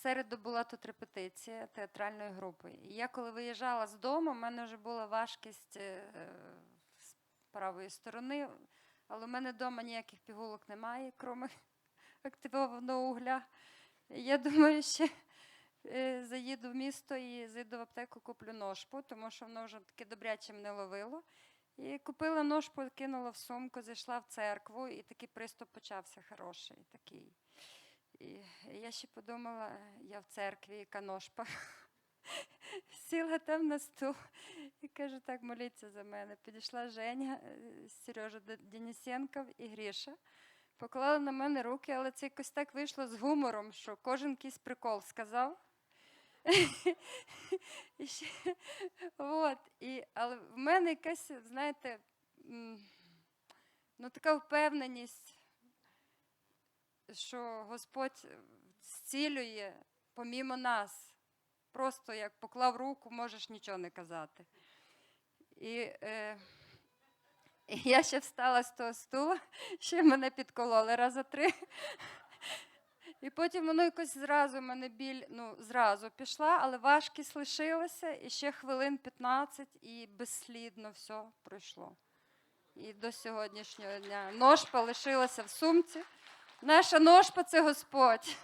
середу була тут репетиція театральної групи. І я коли виїжджала з дому, в мене вже була важкість е, з правої сторони, але в мене вдома ніяких пігулок немає, крім активованого угля. Я думаю, ще е, заїду в місто і зайду в аптеку, куплю ножпу, тому що воно вже таке добряче мене ловило. І купила ножпу, кинула в сумку, зайшла в церкву, і такий приступ почався хороший. такий. Я ще подумала, я в церкві, яка ножпа. Сіла там на стул і кажу, так, моліться за мене. Підійшла Женя, е, Сережа Денисенков і Гріша. Поклали на мене руки, але це якось так вийшло з гумором, що кожен якийсь прикол сказав. І ще, от, і, але в мене якась, знаєте, ну, така впевненість, що Господь зцілює помімо нас. Просто як поклав руку, можеш нічого не казати. І, е, я ще встала з того стула, ще мене підкололи раза три. І потім воно якось зразу мене біль, ну, зразу пішла, але важкість лишилася, і ще хвилин 15, і безслідно все пройшло. І до сьогоднішнього дня ножпа лишилася в сумці. Наша ножпа це Господь.